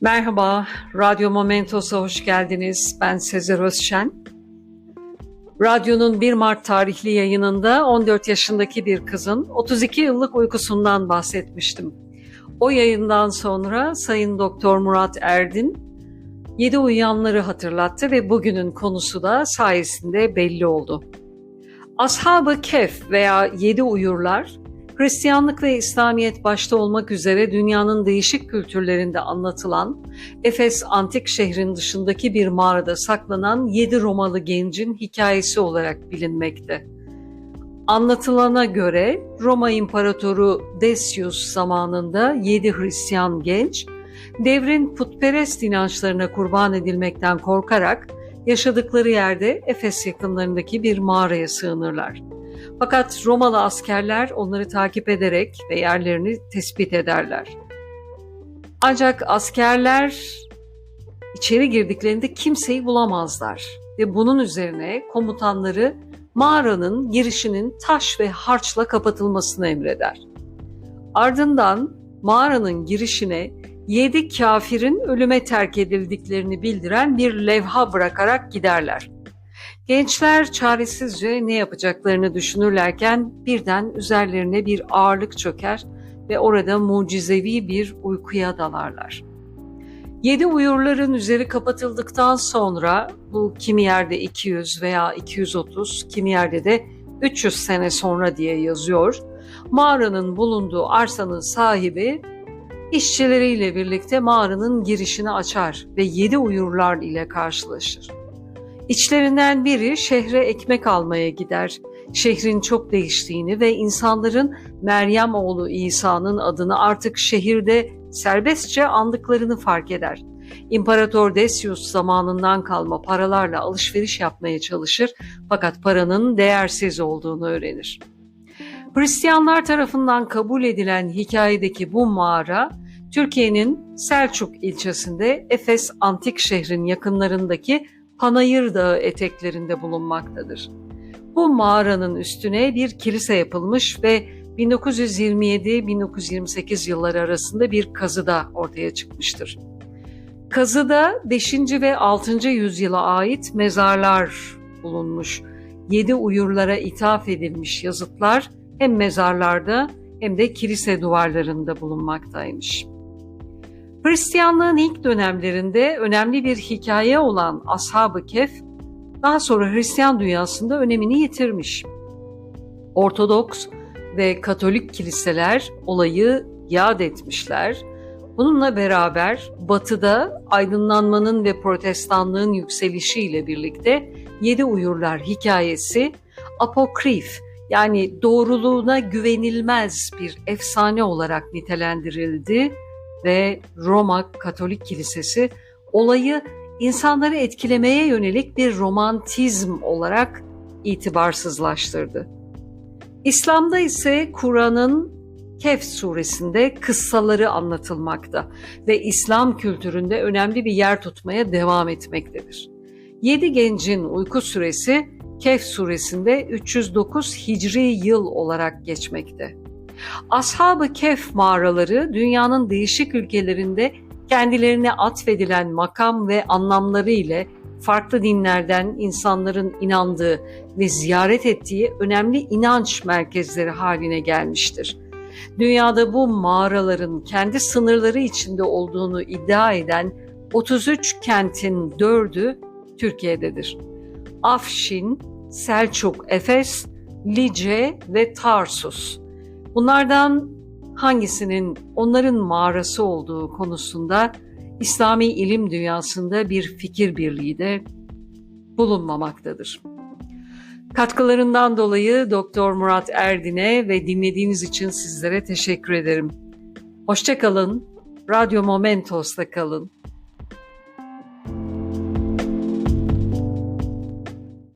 Merhaba, Radyo Momentos'a hoş geldiniz. Ben Sezer Özşen. Radyonun 1 Mart tarihli yayınında 14 yaşındaki bir kızın 32 yıllık uykusundan bahsetmiştim. O yayından sonra Sayın Doktor Murat Erdin 7 uyuyanları hatırlattı ve bugünün konusu da sayesinde belli oldu. Ashab-ı Kehf veya Yedi Uyurlar Hristiyanlık ve İslamiyet başta olmak üzere dünyanın değişik kültürlerinde anlatılan, Efes antik şehrin dışındaki bir mağarada saklanan yedi Romalı gencin hikayesi olarak bilinmekte. Anlatılana göre Roma İmparatoru Decius zamanında yedi Hristiyan genç, devrin putperest inançlarına kurban edilmekten korkarak yaşadıkları yerde Efes yakınlarındaki bir mağaraya sığınırlar. Fakat Romalı askerler onları takip ederek ve yerlerini tespit ederler. Ancak askerler içeri girdiklerinde kimseyi bulamazlar ve bunun üzerine komutanları mağaranın girişinin taş ve harçla kapatılmasını emreder. Ardından mağaranın girişine yedi kafirin ölüme terk edildiklerini bildiren bir levha bırakarak giderler. Gençler çaresizce ne yapacaklarını düşünürlerken birden üzerlerine bir ağırlık çöker ve orada mucizevi bir uykuya dalarlar. Yedi uyurların üzeri kapatıldıktan sonra bu kimi yerde 200 veya 230, kimi yerde de 300 sene sonra diye yazıyor. Mağaranın bulunduğu arsanın sahibi işçileriyle birlikte mağaranın girişini açar ve yedi uyurlar ile karşılaşır. İçlerinden biri şehre ekmek almaya gider. Şehrin çok değiştiğini ve insanların Meryem oğlu İsa'nın adını artık şehirde serbestçe andıklarını fark eder. İmparator Decius zamanından kalma paralarla alışveriş yapmaya çalışır fakat paranın değersiz olduğunu öğrenir. Hristiyanlar tarafından kabul edilen hikayedeki bu mağara, Türkiye'nin Selçuk ilçesinde Efes antik şehrin yakınlarındaki Panayır Dağı eteklerinde bulunmaktadır. Bu mağaranın üstüne bir kilise yapılmış ve 1927-1928 yılları arasında bir kazıda ortaya çıkmıştır. Kazıda 5. ve 6. yüzyıla ait mezarlar bulunmuş. Yedi uyurlara ithaf edilmiş yazıtlar hem mezarlarda hem de kilise duvarlarında bulunmaktaymış. Hristiyanlığın ilk dönemlerinde önemli bir hikaye olan Ashab-ı Kehf, daha sonra Hristiyan dünyasında önemini yitirmiş. Ortodoks ve Katolik kiliseler olayı yad etmişler. Bununla beraber Batı'da aydınlanmanın ve protestanlığın yükselişiyle birlikte Yedi Uyurlar hikayesi apokrif yani doğruluğuna güvenilmez bir efsane olarak nitelendirildi ve Roma Katolik Kilisesi olayı insanları etkilemeye yönelik bir romantizm olarak itibarsızlaştırdı. İslam'da ise Kur'an'ın Kehf suresinde kıssaları anlatılmakta ve İslam kültüründe önemli bir yer tutmaya devam etmektedir. Yedi gencin uyku süresi Kehf suresinde 309 Hicri yıl olarak geçmekte. Ashab-ı Kehf mağaraları dünyanın değişik ülkelerinde kendilerine atfedilen makam ve anlamları ile farklı dinlerden insanların inandığı ve ziyaret ettiği önemli inanç merkezleri haline gelmiştir. Dünyada bu mağaraların kendi sınırları içinde olduğunu iddia eden 33 kentin 4'ü Türkiye'dedir. Afşin, Selçuk, Efes, Lice ve Tarsus. Bunlardan hangisinin onların mağarası olduğu konusunda İslami ilim dünyasında bir fikir birliği de bulunmamaktadır. Katkılarından dolayı Doktor Murat Erdin'e ve dinlediğiniz için sizlere teşekkür ederim. Hoşçakalın, Radyo Momentos'ta kalın.